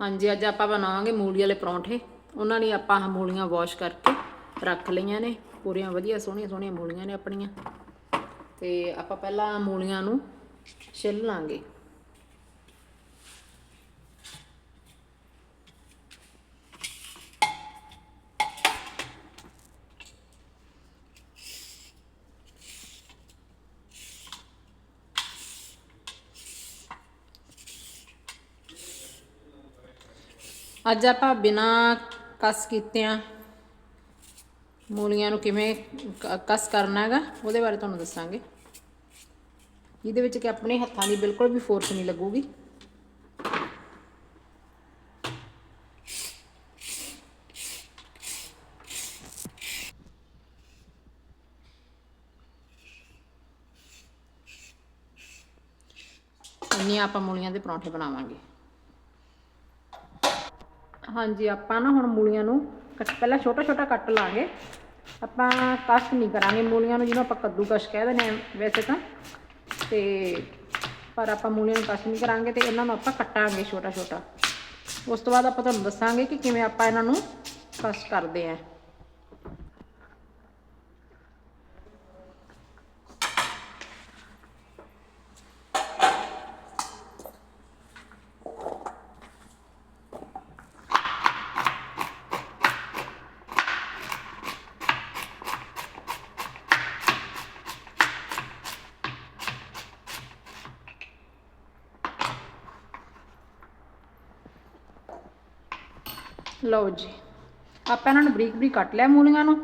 ਹਾਂਜੀ, ਅੱਜ ਆਪਾਂ ਬਣਾਵਾਂਗੇ ਮੂਲੀ ਵਾਲੇ ਪਰੌਂਠੇ। ਉਹਨਾਂ ਲਈ ਆਪਾਂ ਮੂਲੀਆਂ ਵਾਸ਼ ਕਰਕੇ ਰੱਖ ਲਈਆਂ ਨੇ। ਪੂਰੀਆਂ ਵਧੀਆ, ਸੋਹਣੀਆਂ ਸੋਹਣੀਆਂ ਮੂਲੀਆਂ ਨੇ ਆਪਣੀਆਂ। ਤੇ ਆਪਾਂ ਪਹਿਲਾਂ ਮੂਲੀਆਂ ਨੂੰ ਛਿੱਲ ਲਾਂਗੇ। ਅੱਜ ਆਪਾਂ ਬਿਨਾ ਕਸ ਕੀਤਿਆਂ ਮੂਲੀਆਂ ਨੂੰ ਕਿਵੇਂ ਕਸ ਕਰਨਾ ਹੈਗਾ, ਉਹਦੇ ਬਾਰੇ ਤੁਹਾਨੂੰ ਦੱਸਾਂਗੇ। ਇਹਦੇ ਵਿੱਚ ਕਿ ਆਪਣੇ ਹੱਥਾਂ ਦੀ ਬਿਲਕੁਲ ਵੀ ਫੋਰਸ ਨਹੀਂ ਲੱਗੂਗੀ। ਇੰਨੀਆਂ ਆਪਾਂ ਮੂਲੀਆਂ ਦੇ ਪਰੌਂਠੇ ਬਣਾਵਾਂਗੇ। ਹਾਂਜੀ, ਆਪਾਂ ਨਾ ਹੁਣ ਮੂਲੀਆਂ ਨੂੰ ਕੱਟ ਪਹਿਲਾਂ ਛੋਟਾ ਛੋਟਾ ਕੱਟ ਲਾਂਗੇ। ਆਪਾਂ ਕਸ਼ ਨਹੀਂ ਕਰਾਂਗੇ ਮੂਲੀਆਂ ਨੂੰ, ਜਿਹਨੂੰ ਆਪਾਂ ਕੱਦੂ ਕਸ਼ ਕਹਿ ਦਿੰਦੇ ਆ ਵੈਸੇ ਤਾਂ। ਤੇ ਪਰ ਆਪਾਂ ਮੂਲੀਆਂ ਨੂੰ ਕਸ਼ ਨਹੀਂ ਕਰਾਂਗੇ ਤੇ ਇਹਨਾਂ ਨੂੰ ਆਪਾਂ ਕੱਟਾਂਗੇ ਛੋਟਾ ਛੋਟਾ। ਉਸ ਤੋਂ ਬਾਅਦ ਆਪਾਂ ਤੁਹਾਨੂੰ ਦੱਸਾਂਗੇ ਕਿ ਕਿਵੇਂ ਆਪਾਂ ਇਹਨਾਂ ਨੂੰ ਕਸ਼ ਕਰਦੇ ਆਂ ਲਓ ਜੀ। ਆਪਾਂ ਇਹਨਾਂ ਨੂੰ ਬਰੀਕ ਬਰੀਕ ਕੱਟ ਲਿਆ ਮੂਲੀਆਂ ਨੂੰ।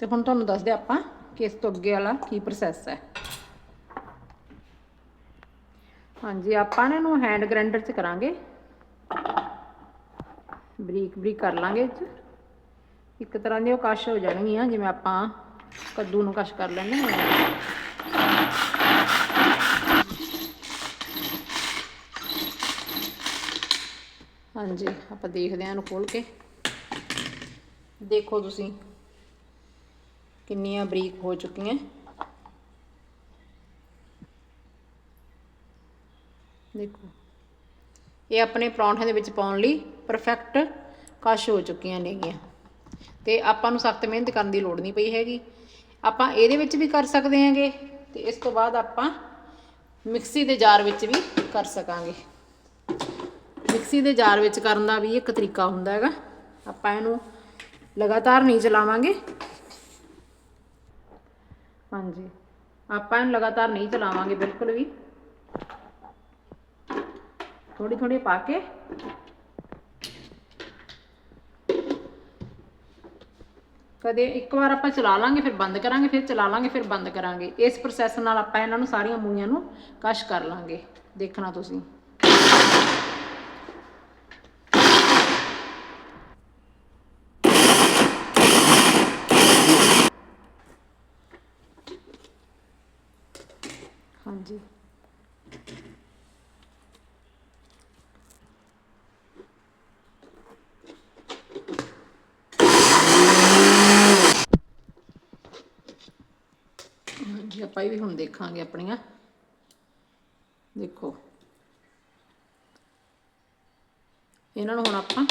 ਤੇ ਹੁਣ ਤੁਹਾਨੂੰ ਦੱਸਦੇ ਆਪਾਂ ਕਿ ਇਸ ਤੋਂ ਅੱਗੇ ਵਾਲਾ ਕੀ ਪ੍ਰੋਸੈਸ ਹੈ। ਹਾਂਜੀ, ਆਪਾਂ ਨਾ ਇਹਨੂੰ ਹੈਂਡ ਗ੍ਰਾਈਂਡਰ 'ਚ ਕਰਾਂਗੇ। ਬਰੀਕ ਬਰੀਕ ਕਰ ਲਾਂਗੇ ਇਹ 'ਚ। ਇੱਕ ਤਰ੍ਹਾਂ ਦੀ ਉਹ ਕਸ਼ ਹੋ ਜਾਣਗੀਆਂ, ਜਿਵੇਂ ਆਪਾਂ ਕੱਦੂ ਨੂੰ ਕਸ਼ ਕਰ ਲੈਂਦੇ ਹਾਂ। ਹਾਂਜੀ, ਆਪਾਂ ਦੇਖਦੇ ਹਾਂ ਇਹਨੂੰ ਖੋਲ ਕੇ। ਦੇਖੋ ਤੁਸੀਂ, ਕਿੰਨੀਆਂ ਬਰੀਕ ਹੋ ਚੁੱਕੀਆਂ। ਦੇਖੋ, ਇਹ ਆਪਣੇ ਪਰੌਂਠੇ ਦੇ ਵਿੱਚ ਪਾਉਣ ਲਈ ਪਰਫੈਕਟ ਕਸ਼ ਹੋ ਚੁੱਕੀਆਂ ਨੇਗੀਆਂ ਤੇ ਆਪਾਂ ਨੂੰ ਸਖਤ ਮਿਹਨਤ ਕਰਨ ਦੀ ਲੋੜ ਨਹੀਂ ਪਈ ਹੈਗੀ। ਆਪਾਂ ਇਹਦੇ ਵਿੱਚ ਵੀ ਕਰ ਸਕਦੇ ਹਾਂਗੇ, ਤੇ ਇਸ ਤੋਂ ਬਾਅਦ ਆਪਾਂ ਮਿਕਸੀ ਦੇ ਜਾਰ ਵਿੱਚ ਵੀ ਕਰ ਸਕਾਂਗੇ। ਮਿਕਸੀ ਦੇ ਜਾਰ ਵਿੱਚ ਕਰਨ ਦਾ ਵੀ ਇੱਕ ਤਰੀਕਾ ਹੁੰਦਾ ਹੈਗਾ। ਆਪਾਂ ਇਹਨੂੰ ਲਗਾਤਾਰ ਨਹੀਂ ਚਲਾਵਾਂਗੇ। ਹਾਂਜੀ, ਆਪਾਂ ਇਹਨੂੰ ਲਗਾਤਾਰ ਨਹੀਂ ਚਲਾਵਾਂਗੇ, ਬਿਲਕੁਲ ਵੀ। ਥੋੜੀ ਥੋੜੀ ਪਾ ਕੇ। ਕਦੇ ਇੱਕ ਵਾਰ ਆਪਾਂ ਚਲਾ ਲਾਂਗੇ, ਫਿਰ ਬੰਦ ਕਰਾਂਗੇ, ਫਿਰ ਚਲਾ ਲਾਂਗੇ, ਫਿਰ ਬੰਦ ਕਰਾਂਗੇ। ਇਸ ਪ੍ਰੋਸੈਸ ਨਾਲ ਆਪਾਂ ਇਹਨਾਂ ਨੂੰ ਸਾਰੀਆਂ ਮੂਲੀਆਂ ਨੂੰ ਕਸ਼ ਕਰ ਲਾਂਗੇ। ਦੇਖਣਾ ਤੁਸੀਂ ਹਾਂਜੀ ਹਾਂਜੀ ਆਪਾਂ ਵੀ ਹੁਣ ਦੇਖਾਂਗੇ ਆਪਣੀਆਂ। ਦੇਖੋ। ਇਹਨਾਂ ਨੂੰ ਹੁਣ ਆਪਾਂ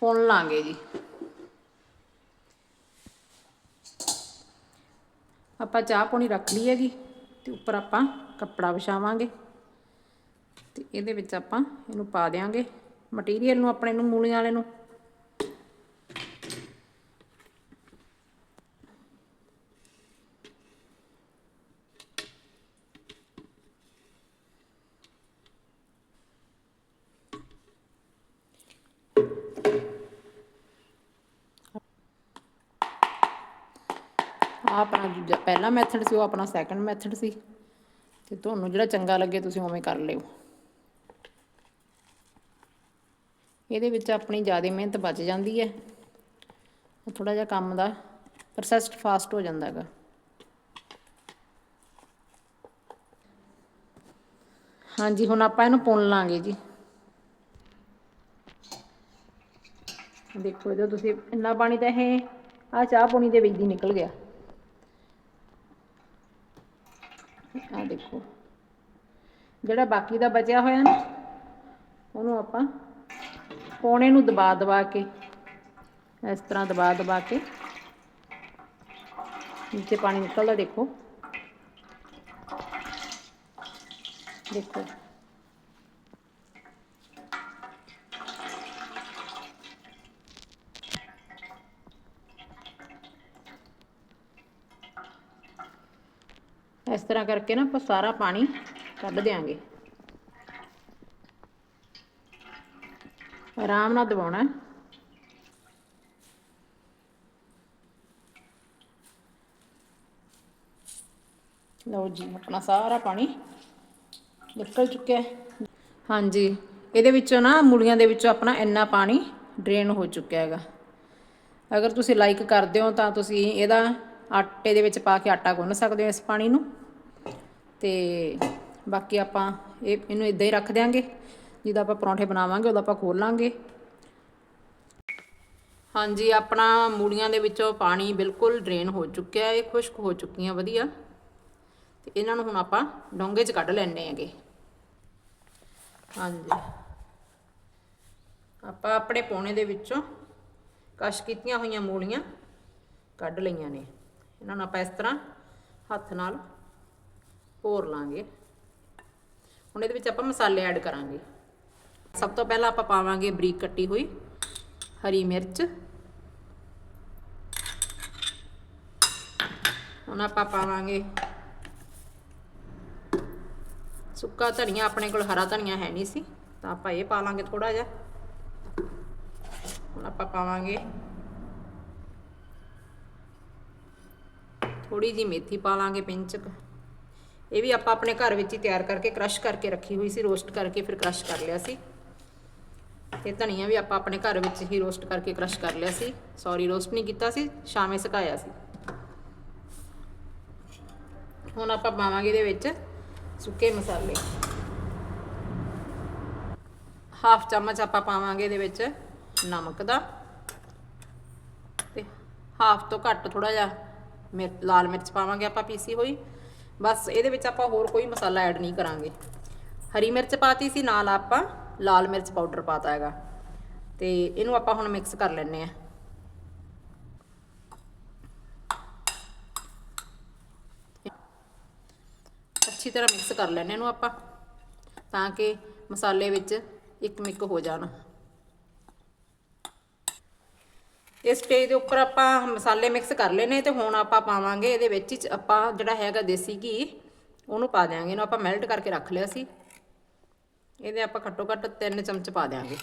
ਪੁਣ ਲਾਂਗੇ ਜੀ। ਆਪਾਂ ਚਾਹ ਪਾਣੀ ਰੱਖ ਲਈ ਹੈਗੀ ਤੇ ਉੱਪਰ ਆਪਾਂ ਕੱਪੜਾ ਵਿਛਾਵਾਂਗੇ। ਤੇ ਇਹਦੇ ਵਿੱਚ ਆਪਾਂ ਇਹਨੂੰ ਪਾ ਦੇਾਂਗੇ ਮਟੀਰੀਅਲ ਨੂੰ ਆਪਣੇ ਨੂੰ, ਮੂਲੀਆਂ ਵਾਲੇ ਨੂੰ। ਪਹਿਲਾ ਮੈਥਡ ਸੀ, ਉਹ ਆਪਣਾ ਸੈਕੰਡ ਮੈਥਡ ਸੀ। ਤੇ ਤੁਹਾਨੂੰ ਜਿਹੜਾ ਚੰਗਾ ਲੱਗੇ, ਤੁਸੀਂ ਉਵੇਂ ਕਰ ਲਿਓ। ਇਹਦੇ ਵਿੱਚ ਆਪਣੀ ਜ਼ਿਆਦਾ ਮਿਹਨਤ ਬਚ ਜਾਂਦੀ ਹੈ। ਥੋੜਾ ਜਿਹਾ ਕੰਮ ਦਾ ਪ੍ਰੋਸੈਸ ਫਾਸਟ ਹੋ ਜਾਂਦਾ ਹੈਗਾ। ਹਾਂਜੀ, ਹੁਣ ਆਪਾਂ ਇਹਨੂੰ ਪੁਣ ਲਾਂਗੇ ਜੀ। ਦੇਖੋ ਇਹਦਾ ਤੁਸੀਂ ਇੰਨਾ ਪਾਣੀ ਤਾਂ ਇਹ ਆ ਚਾਹ ਪੁਣੀ ਦੇ ਵਿੱਚ ਦੀ ਨਿਕਲ ਗਿਆ। ਆ ਦੇਖੋ। ਜਿਹੜਾ ਬਾਕੀ ਦਾ ਬਚਿਆ ਹੋਇਆ ਨਾ, ਉਹਨੂੰ ਆਪਾਂ ਪੌਣੇ ਨੂੰ ਦਬਾ ਦਬਾ ਕੇ, ਇਸ ਤਰ੍ਹਾਂ ਦਬਾ ਦਬਾ ਕੇ ਨੀਚੇ ਪਾਣੀ ਨਿਕਲਦਾ ਦੇਖੋ। ਦੇਖੋ ਇਸ ਤਰ੍ਹਾਂ ਕਰਕੇ ਨਾ ਆਪਾਂ ਸਾਰਾ ਪਾਣੀ ਕੱਢ ਦਿਆਂਗੇ। ਆਰਾਮ ਨਾਲ ਦਬਾਉਣਾ ਲਓ ਜੀ, ਆਪਣਾ ਸਾਰਾ ਪਾਣੀ ਨਿਕਲ ਚੁੱਕਿਆ ਹੈ। ਹਾਂਜੀ, ਇਹਦੇ ਵਿੱਚੋਂ ਨਾ ਮੂਲੀਆਂ ਦੇ ਵਿੱਚੋਂ ਆਪਣਾ ਇੰਨਾ ਪਾਣੀ ਡਰੇਨ ਹੋ ਚੁੱਕਿਆ ਹੈਗਾ। ਅਗਰ ਤੁਸੀਂ ਲਾਈਕ ਕਰਦੇ ਹੋ ਤਾਂ ਤੁਸੀਂ ਇਹਦਾ ਆਟੇ ਦੇ ਵਿੱਚ ਪਾ ਕੇ ਆਟਾ ਗੁੰਨ ਸਕਦੇ ਹੋ ਇਸ ਪਾਣੀ ਨੂੰ। ਤੇ ਬਾਕੀ ਆਪਾਂ ਇਹ, ਇਹਨੂੰ ਇਦਾਂ ਹੀ ਰੱਖ ਦਿਆਂਗੇ। ਜਦੋਂ ਆਪਾਂ ਪਰੌਂਠੇ ਬਣਾਵਾਂਗੇ, ਉਹਦਾ ਆਪਾਂ ਖੋਲਾਂਗੇ ਹਾਂਜੀ, ਆਪਣਾ ਮੂਲੀਆਂ ਦੇ ਵਿੱਚੋਂ ਪਾਣੀ ਬਿਲਕੁਲ ਡਰੇਨ ਹੋ ਚੁੱਕਿਆ ਇਹ ਖੁਸ਼ਕ ਹੋ ਚੁੱਕੀਆਂ, ਵਧੀਆ। ਤੇ ਇਹਨਾਂ ਨੂੰ ਹੁਣ ਆਪਾਂ ਡੋਂਗੇ 'ਚ ਕੱਢ ਲੈਣੇ ਹੈਗੇ। ਹਾਂਜੀ। ਆਪਾਂ ਆਪਣੇ ਪੌਣੇ ਦੇ ਵਿੱਚੋਂ ਕਸ਼ ਕੀਤੀਆਂ ਹੋਈਆਂ ਮੂਲੀਆਂ ਕੱਢ ਲਈਆਂ ਨੇ। ਇਹਨਾਂ ਨੂੰ ਆਪਾਂ ਇਸ ਤਰ੍ਹਾਂ ਹੱਥ ਨਾਲ ਭੋਰ ਲਾਂਗੇ। ਹੁਣ ਇਹਦੇ ਵਿੱਚ ਆਪਾਂ ਮਸਾਲੇ ਐਡ ਕਰਾਂਗੇ। ਸਭ ਤੋਂ ਪਹਿਲਾਂ ਆਪਾਂ ਪਾਵਾਂਗੇ ਬਰੀਕ ਕੱਟੀ ਹੋਈ ਹਰੀ ਮਿਰਚ। ਹੁਣ ਆਪਾਂ ਪਾਵਾਂਗੇ ਸੁੱਕਾ ਧਨੀਆ, ਆਪਣੇ ਕੋਲ ਹਰਾ ਧਨੀਆ ਹੈ ਨਹੀਂ ਸੀ, ਤਾਂ ਆਪਾਂ ਇਹ ਪਾ ਲਾਂਗੇ ਥੋੜਾ ਜਿਹਾ। ਹੁਣ ਆਪਾਂ ਪਾਵਾਂਗੇ ਥੋੜੀ ਜੀ ਮੇਥੀ ਪਾ ਲਾਂਗੇ ਪਿੰਚਕ। ਇਹ ਵੀ ਆਪਾਂ ਆਪਣੇ ਘਰ ਵਿੱਚ ਹੀ ਤਿਆਰ ਕਰਕੇ ਕ੍ਰਸ਼ ਕਰਕੇ ਰੱਖੀ ਹੋਈ ਸੀ ਰੋਸਟ ਕਰਕੇ ਫਿਰ ਕ੍ਰਸ਼ ਕਰ ਲਿਆ ਸੀ। ਤੇ ਧਨੀਆ ਵੀ ਆਪਾਂ ਆਪਣੇ ਘਰ ਵਿੱਚ ਹੀ ਰੋਸਟ ਕਰਕੇ ਕ੍ਰਸ਼ ਕਰ ਲਿਆ ਸੀ। ਸੌਰੀ ਰੋਸਟ ਨਹੀਂ ਕੀਤਾ ਸੀ ਸ਼ਾਮੇ ਸੁਕਾਇਆ ਸੀ। ਹੁਣ ਆਪਾਂ ਪਾਵਾਂਗੇ ਇਹਦੇ ਵਿੱਚ ਸੁੱਕੇ ਮਸਾਲੇ। ਹਾਫ ਚਮਚ ਆਪਾਂ ਪਾਵਾਂਗੇ ਇਹਦੇ ਵਿੱਚ ਨਮਕ ਦਾ। ਤੇ ਹਾਫ ਤੋਂ ਘੱਟ ਥੋੜਾ ਜਿਹਾ ਮਿਰ- ਲਾਲ ਮਿਰਚ ਪਾਵਾਂਗੇ ਆਪਾਂ ਪੀਸੀ ਹੋਈ। ਬਸ ਇਹਦੇ ਵਿੱਚ ਆਪਾਂ ਹੋਰ ਕੋਈ ਮਸਾਲਾ ਐਡ ਨਹੀਂ ਕਰਾਂਗੇ। ਹਰੀ ਮਿਰਚ ਪਾਤੀ ਸੀ, ਨਾਲ ਆਪਾਂ ਲਾਲ ਮਿਰਚ ਪਾਊਡਰ ਪਾਤਾ ਹੈਗਾ। ਤੇ ਇਹਨੂੰ ਆਪਾਂ ਹੁਣ ਮਿਕਸ ਕਰ ਲੈਣੇ ਆ ਅੱਛੀ ਤਰ੍ਹਾਂ ਮਿਕਸ ਕਰ ਲੈਣੇ ਇਹਨੂੰ ਆਪਾਂ, ਤਾਂ ਕਿ ਮਸਾਲੇ ਵਿੱਚ ਇੱਕ ਮਿਕ ਹੋ ਜਾਣ। ਇਸ ਸਟੇਜ ਦੇ ਉੱਪਰ ਆਪਾਂ ਮਸਾਲੇ ਮਿਕਸ ਕਰ ਲੈਨੇ ਤੇ ਹੁਣ ਆਪਾਂ ਪਾਵਾਂਗੇ ਇਹਦੇ ਵਿੱਚ ਹੀ ਆਪਾਂ ਜਿਹੜਾ ਹੈਗਾ ਦੇਸੀ ਘੀ, ਉਹਨੂੰ ਪਾ ਦਿਆਂਗੇ, ਇਹਨੂੰ ਆਪਾਂ ਮੈਲਟ ਕਰਕੇ ਰੱਖ ਲਿਆ ਸੀ। ਇਹਦੇ ਆਪਾਂ ਘੱਟੋ ਘੱਟ 3 ਚਮਚ ਪਾ ਦਿਆਂਗੇ।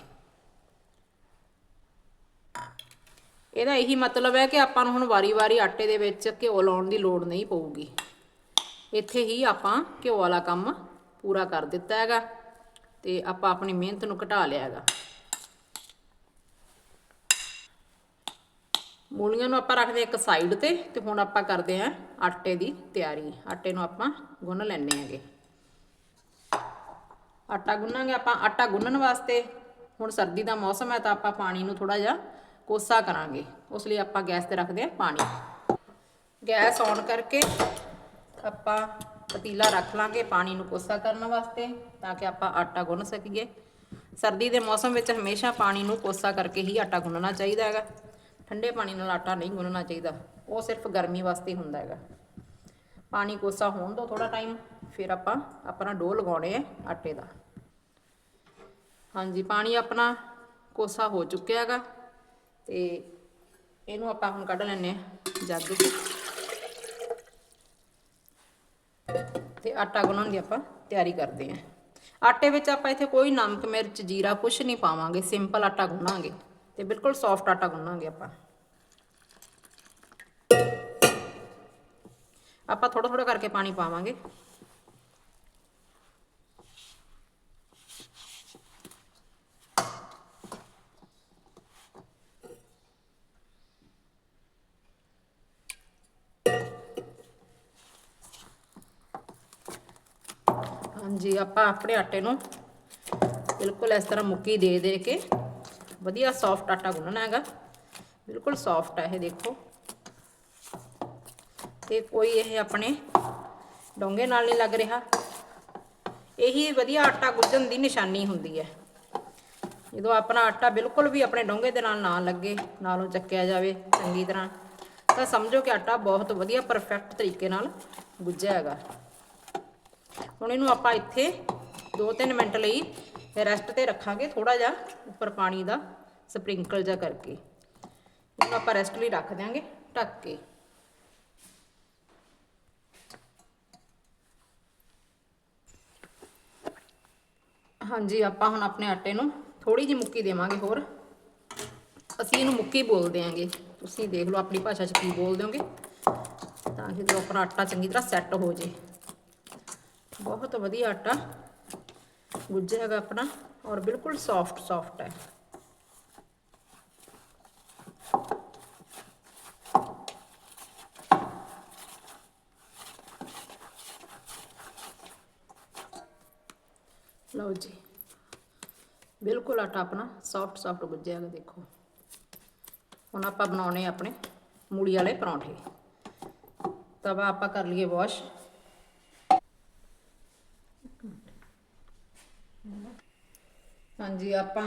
ਇਹਦਾ ਇਹੀ ਮਤਲਬ ਹੈ ਕਿ ਆਪਾਂ ਨੂੰ ਹੁਣ ਵਾਰੀ-ਵਾਰੀ ਆਟੇ ਦੇ ਵਿੱਚ ਘਿਓ ਲਾਉਣ ਦੀ ਲੋੜ ਨਹੀਂ ਪਊਗੀ। ਇੱਥੇ ਹੀ ਆਪਾਂ ਘਿਓ ਵਾਲਾ ਕੰਮ ਪੂਰਾ ਕਰ ਦਿੱਤਾ ਹੈਗਾ ਤੇ ਆਪਾਂ ਆਪਣੀ ਮਿਹਨਤ ਨੂੰ ਘਟਾ ਲਿਆ ਹੈਗਾ। ਮੂਲੀਆਂ ਨੂੰ ਆਪਾਂ ਰੱਖਦੇ ਹਾਂ ਇੱਕ ਸਾਈਡ ਤੇ ਤੇ ਹੁਣ ਆਪਾਂ ਕਰਦੇ ਹਾਂ ਆਟੇ ਦੀ ਤਿਆਰੀ। ਆਟੇ ਨੂੰ ਆਪਾਂ ਗੁੰਨ ਲੈਣੇ ਹੈਗੇ। ਆਟਾ ਗੁੰਨਾਂਗੇ ਆਪਾਂ। ਆਟਾ ਗੁੰਨਣ ਵਾਸਤੇ ਹੁਣ ਸਰਦੀ ਦਾ ਮੌਸਮ ਹੈ ਤਾਂ ਆਪਾਂ ਪਾਣੀ ਨੂੰ ਥੋੜਾ ਜਿਹਾ ਕੋਸਾ ਕਰਾਂਗੇ। ਉਸ ਲਈ ਆਪਾਂ ਗੈਸ ਤੇ ਰੱਖਦੇ ਹਾਂ ਪਾਣੀ। ਗੈਸ ਔਨ ਕਰਕੇ ਆਪਾਂ ਪਤੀਲਾ ਰੱਖ ਲਾਂਗੇ ਪਾਣੀ ਨੂੰ ਕੋਸਾ ਕਰਨ ਵਾਸਤੇ ਤਾਂ ਕਿ ਆਪਾਂ ਆਟਾ ਗੁੰਨ ਸਕੀਏ। ਸਰਦੀ ਦੇ ਮੌਸਮ ਵਿੱਚ ਹਮੇਸ਼ਾ ਪਾਣੀ ਨੂੰ ਕੋਸਾ ਕਰਕੇ ਹੀ ਆਟਾ ਗੁੰਨਣਾ ਚਾਹੀਦਾ ਹੈਗਾ। ਠੰਡੇ ਪਾਣੀ ਨਾਲ ਆਟਾ ਨਹੀਂ ਗੁੰਨਣਾ ਚਾਹੀਦਾ। ਉਹ ਸਿਰਫ ਗਰਮੀ ਵਾਸਤੇ ਹੁੰਦਾ ਹੈਗਾ। ਪਾਣੀ ਕੋਸਾ ਹੋਣ ਦੋ ਥੋੜਾ ਟਾਈਮ ਫਿਰ ਆਪਾਂ ਆਪਣਾ ਡੋ ਲਗਾਉਣੇ ਹੈ ਆਟੇ ਦਾ। ਹਾਂਜੀ, ਪਾਣੀ ਆਪਣਾ ਕੋਸਾ ਹੋ ਚੁੱਕਿਆ ਹੈਗਾ ਤੇ ਇਹਨੂੰ ਆਪਾਂ ਹੁਣ ਕੱਢ ਲੈਣੇ ਆ ਜੱਗ 'ਚ ਤੇ ਆਟਾ ਗੁੰਨਣ ਦੀ ਆਪਾਂ ਤਿਆਰੀ ਕਰਦੇ ਆਂ। ਆਟੇ ਵਿੱਚ ਆਪਾਂ ਇੱਥੇ ਕੋਈ ਨਮਕ, ਮਿਰਚ, ਜੀਰਾ ਕੁਝ ਨਹੀਂ ਪਾਵਾਂਗੇ ਸਿੰਪਲ ਆਟਾ ਗੁੰਨਾਂਗੇ। ਤੇ ਬਿਲਕੁਲ ਸੌਫਟ ਆਟਾ ਗੁੰਨਾਂਗੇ ਆਪਾਂ। ਆਪਾਂ ਥੋੜਾ ਥੋੜਾ ਕਰਕੇ ਪਾਣੀ ਪਾਵਾਂਗੇ। ਹਾਂਜੀ, ਆਪਾਂ ਆਪਣੇ ਆਟੇ ਨੂੰ ਬਿਲਕੁਲ ਇਸ ਤਰ੍ਹਾਂ ਮੁੱਕੀ ਦੇ ਦੇ ਕੇ ਵਧੀਆ ਸੌਫਟ ਆਟਾ ਗੁੰਨਣਾ ਹੈਗਾ। ਬਿਲਕੁਲ ਸੌਫਟ ਹੈ ਇਹ ਦੇਖੋ। ਤੇ ਕੋਈ ਇਹ ਆਪਣੇ ਡੋਂਗੇ ਨਾਲ ਨਹੀਂ ਲੱਗ ਰਿਹਾ। ਇਹੀ ਵਧੀਆ ਆਟਾ ਗੁੱਝਣ ਦੀ ਨਿਸ਼ਾਨੀ ਹੁੰਦੀ ਹੈ। ਜਦੋਂ ਆਪਣਾ ਆਟਾ ਬਿਲਕੁਲ ਵੀ ਆਪਣੇ ਡੋਂਗੇ ਦੇ ਨਾਲ ਨਾ ਲੱਗੇ, ਨਾਲੋਂ ਚੱਕਿਆ ਜਾਵੇ ਚੰਗੀ ਤਰ੍ਹਾਂ, ਤਾਂ ਸਮਝੋ ਕਿ ਆਟਾ ਬਹੁਤ ਵਧੀਆ ਪਰਫੈਕਟ ਤਰੀਕੇ ਨਾਲ ਗੁੱਝਿਆ ਹੈਗਾ। ਹੁਣ ਇਹਨੂੰ ਆਪਾਂ ਇੱਥੇ 2-3 ਮਿੰਟ ਲਈ ਰੈਸਟ ਤੇ ਰੱਖਾਂਗੇ ਥੋੜਾ ਜਿਹਾ ਉੱਪਰ ਪਾਣੀ ਦਾ ਸਪ੍ਰਿੰਕਲ ਜਿਹਾ ਕਰਕੇ। ਇਹਨੂੰ ਆਪਾਂ ਰੈਸਟ ਲਈ ਰੱਖ ਦਿਆਂਗੇ, ਢੱਕ ਕੇ। ਹਾਂਜੀ, ਆਪਾਂ ਹੁਣ ਆਪਣੇ ਆਟੇ ਨੂੰ ਥੋੜੀ ਜਿਹੀ ਮੁੱਕੀ ਦੇਵਾਂਗੇ ਹੋਰ। ਅਸੀਂ ਇਹਨੂੰ ਮੁੱਕੀ ਬੋਲਦੇ ਆਂਗੇ ਤੁਸੀਂ ਦੇਖ ਲਓ ਆਪਣੀ ਭਾਸ਼ਾ 'ਚ ਕੀ ਬੋਲਦੇ ਹੋਗੇ ਤਾਂ ਕਿ ਜਦੋਂ ਆਪਣਾ ਆਟਾ ਚੰਗੀ ਤਰ੍ਹਾਂ ਸੈੱਟ ਹੋ ਜੇ। ਬਹੁਤ ਵਧੀਆ ਆਟਾ। ਗੁੱਝਿਆ ਹੈਗਾ ਆਪਣਾ ਔਰ ਬਿਲਕੁਲ ਸੌਫਟ ਸੌਫਟ ਹੈ ਲਓ ਜੀ ਬਿਲਕੁਲ ਆਟਾ ਆਪਣਾ ਸੌਫਟ ਸੌਫਟ ਗੁੱਝਿਆ ਹੈਗਾ ਦੇਖੋ ਹੁਣ ਆਪਾਂ ਬਣਾਉਣੇ ਆਪਣੇ ਮੂਲੀ ਵਾਲੇ ਪਰੌਂਠੇ ਤਵਾ ਆਪਾਂ ਕਰ ਲਈਏ ਵਾਸ਼ ਹਾਂਜੀ, ਆਪਾਂ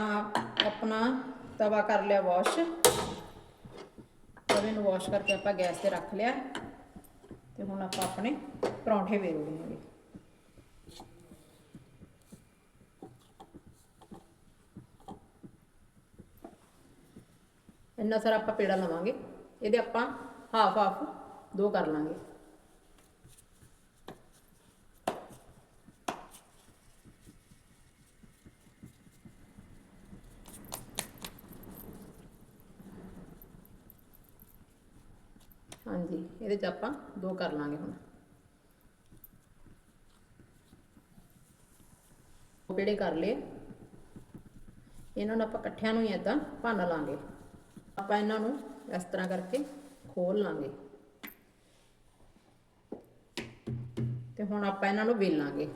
ਆਪਣਾ ਤਵਾ ਕਰ ਲਿਆ ਵਾਸ਼ ਤਵੇ ਨੂੰ ਵਾਸ਼ ਕਰਕੇ ਆਪਾਂ ਗੈਸ ਤੇ ਰੱਖ ਲਿਆ। ਤੇ ਹੁਣ ਆਪਾਂ ਆਪਣੇ ਪਰੌਂਠੇ ਵੇਲ ਲਵਾਂਗੇ ਇੰਨਾ ਸਾਰਾ ਆਪਾਂ ਪੇੜਾ ਲਵਾਂਗੇ। ਇਹਦੇ ਆਪਾਂ ਹਾਫ ਹਾਫ ਦੋ ਕਰ ਲਾਂਗੇ ਹਾਂਜੀ ਇਹਦੇ ਚ ਆਪਾਂ ਦੋ ਕਰ ਲਾਂਗੇ ਹੁਣ। ਜਿਹੜੇ ਕਰ ਲਏ? ਇਹਨਾਂ ਨੂੰ ਆਪਾਂ ਇਕੱਠਿਆਂ ਨੂੰ ਹੀ ਏਦਾਂ ਭੰਨ ਲਾਂਗੇ। ਆਪਾਂ ਇਹਨਾਂ ਨੂੰ ਇਸ ਤਰ੍ਹਾਂ ਕਰਕੇ ਖੋਲ ਲਾਂਗੇ। ਤੇ ਹੁਣ ਆਪਾਂ ਇਹਨਾਂ ਨੂੰ ਵੇਲਾਂਗੇ।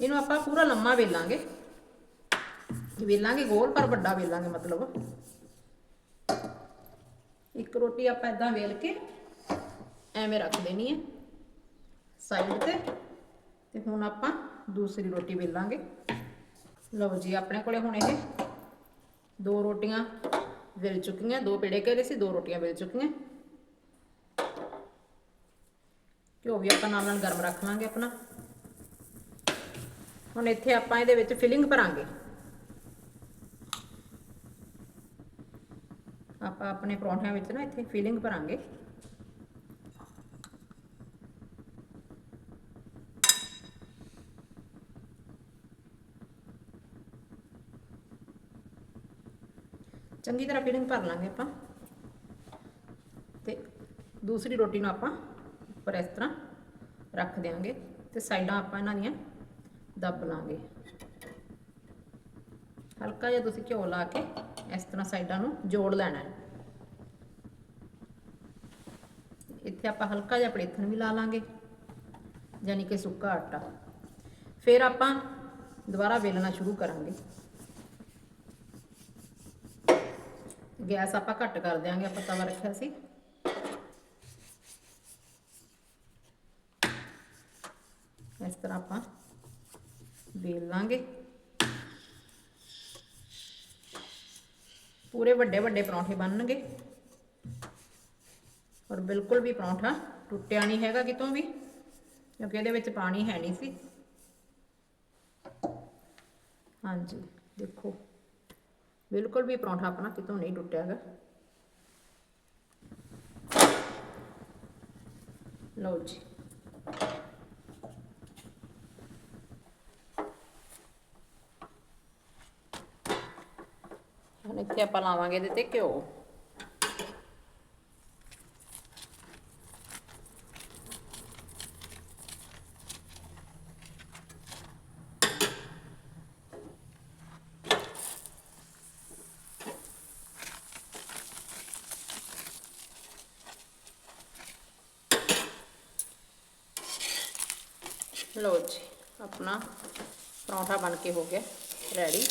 ਇਹਨੂੰ ਆਪਾਂ ਪੂਰਾ ਲੰਮਾ ਵੇਲਾਂਗੇ। ਵੇਲਾਂਗੇ ਗੋਲ ਪਰ ਵੱਡਾ ਵੇਲਾਂਗੇ ਮਤਲਬ। ਇੱਕ ਰੋਟੀ ਆਪਾਂ ਇਦਾਂ ਵੇਲ ਕੇ ਐਵੇਂ ਰੱਖ ਦੇਣੀ ਹੈ ਸਾਈਡ ਤੇ ਤੇ ਹੁਣ ਆਪਾਂ ਦੂਸਰੀ ਰੋਟੀ ਵੇਲਾਂਗੇ। ਲਓ ਜੀ, ਆਪਣੇ ਕੋਲੇ ਹੁਣ ਇਹ ਦੋ ਰੋਟੀਆਂ ਵੇਲ ਚੁੱਕੀਆਂ, ਦੋ ਪੇੜੇ ਕਰੇ ਸੀ, ਦੋ ਰੋਟੀਆਂ ਵੇਲ ਚੁੱਕੀਆਂ। ਘਿਓ ਵੀ ਆਪਾਂ ਨਾਲ ਨਾਲ ਗਰਮ ਰੱਖ ਲਾਂਗੇ ਆਪਣਾ। ਹੁਣ ਇੱਥੇ ਆਪਾਂ ਇਹਦੇ ਵਿੱਚ ਫਿਲਿੰਗ ਭਰਾਂਗੇ। ਆਪਾਂ ਆਪਣੇ ਪਰੌਂਠਿਆਂ ਵਿੱਚ ਨਾ ਇੱਥੇ ਫਿਲਿੰਗ ਭਰਾਂਗੇ। ਚੰਗੀ ਤਰ੍ਹਾਂ ਫਿਲਿੰਗ ਭਰ ਲਾਂਗੇ ਆਪਾਂ। ਤੇ ਦੂਸਰੀ ਰੋਟੀ ਨੂੰ ਆਪਾਂ ਉੱਪਰ ਇਸ ਤਰ੍ਹਾਂ ਰੱਖ ਦਿਆਂਗੇ ਤੇ ਸਾਈਡਾਂ ਆਪਾਂ ਇਹਨਾਂ ਦੀਆਂ ਦੱਬ ਲਾਂਗੇ। ਹਲਕਾ ਜਿਹਾ ਤੁਸੀਂ ਘਿਓ ਲਾ ਕੇ ਇਸ ਤਰ੍ਹਾਂ ਸਾਈਡਾਂ ਨੂੰ ਜੋੜ ਲੈਣਾ ਹੈ। ਇੱਥੇ ਆਪਾਂ ਹਲਕਾ ਜਿਹਾ ਪਲੇਥਣ ਵੀ ਲਾ ਲਾਂਗੇ ਯਾਨੀ ਕਿ ਸੁੱਕਾ ਆਟਾ। ਫਿਰ ਆਪਾਂ ਦੁਬਾਰਾ ਵੇਲਣਾ ਸ਼ੁਰੂ ਕਰਾਂਗੇ। ਗੈਸ ਆਪਾਂ ਘੱਟ ਕਰ ਦਿਆਂਗੇ, ਆਪਾਂ ਤਵਾ ਰੱਖਿਆ ਸੀ। ਇਸ ਤਰ੍ਹਾਂ ਆਪਾਂ ਵੇਲ ਲਾਂਗੇ। ਪੂਰੇ ਵੱਡੇ ਵੱਡੇ ਪਰੌਂਠੇ ਬਣਨਗੇ। ਔਰ ਬਿਲਕੁਲ ਵੀ ਪਰੌਂਠਾ ਟੁੱਟਿਆ ਨਹੀਂ ਹੈਗਾ ਕਿਤੋਂ ਵੀ, ਕਿਉਂਕਿ ਇਹਦੇ ਵਿੱਚ ਪਾਣੀ ਹੈ ਨਹੀਂ ਸੀ। ਹਾਂਜੀ, ਦੇਖੋ। ਬਿਲਕੁਲ ਵੀ ਪਰੌਂਠਾ ਆਪਣਾ ਕਿਤੋਂ ਨਹੀਂ ਟੁੱਟਿਆ ਹੈਗਾ। ਲਓ ਜੀ। ਹੁਣ ਇੱਥੇ ਆਪਾਂ ਲਾਵਾਂਗੇ ਇਹਦੇ ਤੇ ਘਿਓ। ਲਓ ਜੀ, ਆਪਣਾ ਪਰੌਂਠਾ ਬਣ ਕੇ ਹੋ ਗਿਆ ਰੈਡੀ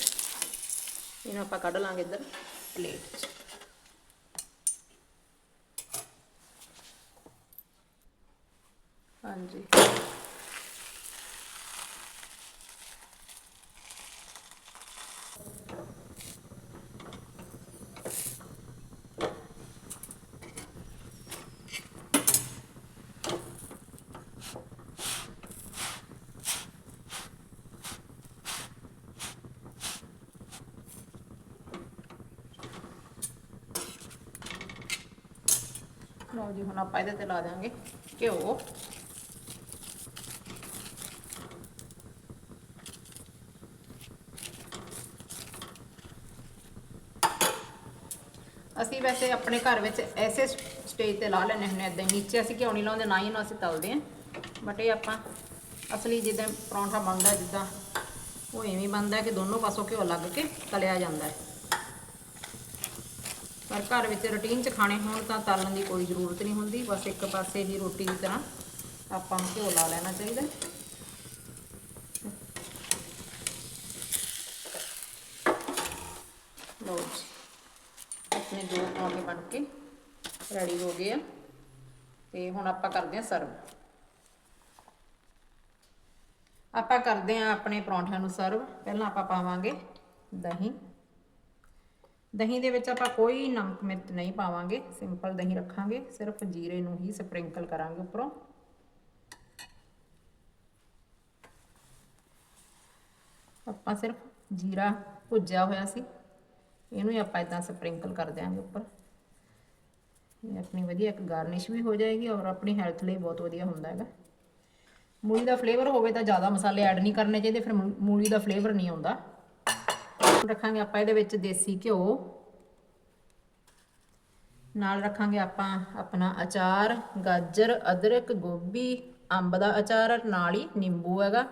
ਇਹਨੂੰ ਆਪਾਂ ਕੱਢ ਲਾਂਗੇ ਇੱਧਰ ਪਲੇਟ 'ਚ ਹਾਂਜੀ ਲਓ ਜੀ, ਹੁਣ ਆਪਾਂ ਇਹਦੇ ਤੇ ਲਾ ਦਿਆਂਗੇ ਘਿਓ। ਅਸੀਂ ਵੈਸੇ ਆਪਣੇ ਘਰ ਵਿੱਚ ਐਸੇ ਸਟੇਜ ਤੇ ਲਾ ਲੈਣੇ ਹੁੰਦੇ ਇਦਾਂ ਨੀਚੇ ਅਸੀਂ ਘਿਓ ਨਹੀਂ ਲਾਉਂਦੇ, ਨਾ ਹੀ ਇਹਨੂੰ ਅਸੀਂ ਤਲਦੇ ਆਂ ਬਟ ਇਹ ਆਪਾਂ ਅਸਲੀ ਜਿੱਦਾਂ ਪਰੌਂਠਾ ਬਣਦਾ, ਜਿੱਦਾਂ ਉਹ ਐਵੇਂ ਬਣਦਾ ਕਿ ਦੋਨੋਂ ਪਾਸੋਂ ਘਿਓ ਲੱਗ ਕੇ ਤਲਿਆ ਜਾਂਦਾ ਹੈ। ਪਰ ਘਰ ਵਿੱਚ ਰੁਟੀਨ 'ਚ ਖਾਣੇ ਹੋਣ ਤਾਂ ਤਲਣ ਦੀ ਕੋਈ ਜ਼ਰੂਰਤ ਨਹੀਂ ਹੁੰਦੀ, ਬਸ ਇੱਕ ਪਾਸੇ ਹੀ ਰੋਟੀ ਦੀ ਤਰ੍ਹਾਂ ਆਪਾਂ ਨੂੰ ਘਿਓ ਲਾ ਲੈਣਾ ਚਾਹੀਦਾ। ਲਓ ਜੀ, ਆਪਣੇ ਦੋ ਪਰੌਂਠੇ ਬਣ ਕੇ ਰੈਡੀ ਹੋ ਗਏ ਆ ਤੇ ਹੁਣ ਆਪਾਂ ਕਰਦੇ ਆ ਸਰਵ। ਆਪਾਂ ਕਰਦੇ ਆ ਆਪਣੇ ਪਰੌਂਠਿਆਂ ਨੂੰ ਸਰਵ। ਪਹਿਲਾਂ ਆਪਾਂ ਪਾਵਾਂਗੇ ਦਹੀਂ। ਦਹੀਂ ਦੇ ਵਿੱਚ ਆਪਾਂ ਕੋਈ ਨਮਕ ਮਿਰਚ ਨਹੀਂ ਪਾਵਾਂਗੇ, ਸਿੰਪਲ ਦਹੀਂ ਰੱਖਾਂਗੇ, ਸਿਰਫ ਜੀਰੇ ਨੂੰ ਹੀ ਸਪ੍ਰਿੰਕਲ ਕਰਾਂਗੇ ਉੱਪਰੋਂ। ਆਪਾਂ ਸਿਰਫ ਜੀਰਾ ਭੁੱਜਿਆ ਹੋਇਆ ਸੀ, ਇਹਨੂੰ ਹੀ ਆਪਾਂ ਇਦਾਂ ਸਪ੍ਰਿੰਕਲ ਕਰ ਦਿਆਂਗੇ ਉੱਪਰ। ਇਹ ਆਪਣੀ ਵਧੀਆ ਇੱਕ ਗਾਰਨਿਸ਼ ਵੀ ਹੋ ਜਾਏਗੀ ਔਰ ਆਪਣੀ ਹੈਲਥ ਲਈ ਬਹੁਤ ਵਧੀਆ ਹੁੰਦਾ ਹੈਗਾ। ਮੂਲੀ ਦਾ ਫਲੇਵਰ ਹੋਵੇ ਤਾਂ ਜ਼ਿਆਦਾ ਮਸਾਲੇ ਐਡ ਨਹੀਂ ਕਰਨੇ ਚਾਹੀਦੇ, ਫਿਰ ਮੂ- ਮੂਲੀ ਦਾ ਫਲੇਵਰ ਨਹੀਂ ਆਉਂਦਾ। ਰੱਖਾਂਗੇ ਆਪਾਂ ਇਹਦੇ ਵਿੱਚ ਦੇਸੀ ਘਿਓ। ਨਾਲ ਰੱਖਾਂਗੇ ਆਪਾਂ ਆਪਣਾ ਅਚਾਰ, ਗਾਜਰ, ਅਦਰਕ, ਗੋਭੀ, ਅੰਬ ਦਾ ਅਚਾਰ, ਨਾਲ ਹੀ ਨਿੰਬੂ ਹੈਗਾ।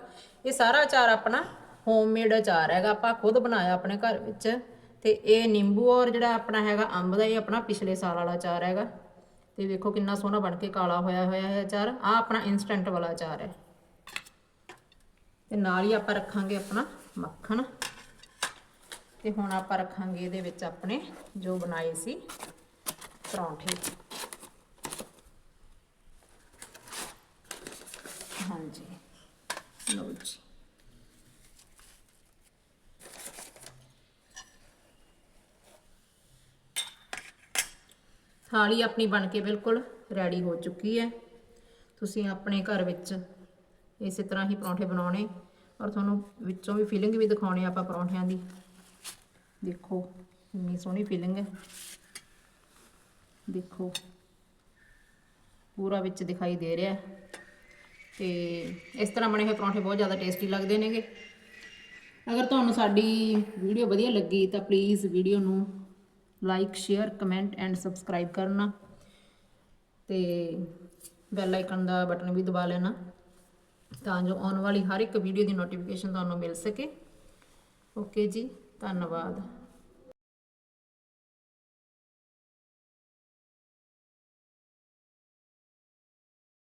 ਇਹ ਸਾਰਾ ਅਚਾਰ ਆਪਣਾ ਹੋਮਮੇਡ ਅਚਾਰ ਹੈਗਾ, ਆਪਾਂ ਖੁਦ ਬਣਾਇਆ ਆਪਣੇ ਘਰ ਵਿੱਚ। ਤੇ ਇਹ ਨਿੰਬੂ ਔਰ ਜਿਹੜਾ ਆਪਣਾ ਹੈਗਾ ਅੰਬ ਦਾ, ਇਹ ਆਪਣਾ ਪਿਛਲੇ ਸਾਲ ਵਾਲਾ ਅਚਾਰ ਹੈਗਾ। ਤੇ ਵੇਖੋ ਕਿੰਨਾ ਸੋਹਣਾ ਬਣ ਕੇ ਕਾਲਾ ਹੋਇਆ ਹੋਇਆ ਹੈ ਅਚਾਰ। ਆ ਆਪਣਾ ਇਨਸਟੈਂਟ ਵਾਲਾ ਅਚਾਰ ਹੈ। ਤੇ ਨਾਲ ਹੀ ਆਪਾਂ ਰੱਖਾਂਗੇ ਆਪਣਾ ਮੱਖਣ। ਤੇ ਹੁਣ ਆਪਾਂ ਰੱਖਾਂਗੇ ਇਹਦੇ ਵਿੱਚ ਆਪਣੇ ਜੋ ਬਣਾਏ ਸੀ ਪਰੌਂਠੇ। ਹਾਂਜੀ। ਲਓ ਜੀ। ਥਾਲੀ ਆਪਣੀ ਬਣ ਕੇ ਬਿਲਕੁਲ ਰੈਡੀ ਹੋ ਚੁੱਕੀ ਹੈ। ਤੁਸੀਂ ਆਪਣੇ ਘਰ ਵਿੱਚ ਇਸੇ ਤਰ੍ਹਾਂ ਹੀ ਪਰੌਂਠੇ ਬਣਾਉਣੇ ਔਰ ਤੁਹਾਨੂੰ ਵਿੱਚੋਂ ਵੀ ਫੀਲਿੰਗ ਵੀ ਦਿਖਾਉਣੀ ਆਪਾਂ ਪਰੌਂਠਿਆਂ ਦੀ। ਦੇਖੋ ਕਿੰਨੀ ਸੋਹਣੀ ਫੀਲਿੰਗ ਹੈ। ਦੇਖੋ, ਪੂਰਾ ਵਿੱਚ ਦਿਖਾਈ ਦੇ ਰਿਹਾ ਹੈ। ਤੇ ਇਸ ਤਰ੍ਹਾਂ ਬਣੇ ਹੋਏ ਪਰੌਂਠੇ ਬਹੁਤ ਜ਼ਿਆਦਾ ਟੇਸਟੀ ਲੱਗਦੇ ਨੇਗੇ। ਅਗਰ ਤੁਹਾਨੂੰ ਸਾਡੀ ਵੀਡੀਓ ਵਧੀਆ ਲੱਗੀ ਤਾਂ ਪਲੀਜ਼ ਵੀਡੀਓ ਨੂੰ like share comment and subscribe ਕਰਨਾ। ਤੇ ਬੈਲ ਆਈਕਨ ਦਾ ਬਟਨ ਵੀ ਦਬਾ ਲੈਣਾ ਤਾਂ ਜੋ ਆਉਣ ਵਾਲੀ ਹਰ ਇੱਕ ਵੀਡੀਓ ਦੀ ਨੋਟੀਫਿਕੇਸ਼ਨ ਤੁਹਾਨੂੰ ਮਿਲ ਸਕੇ। ਓਕੇ ਜੀ। ਧੰਨਵਾਦ।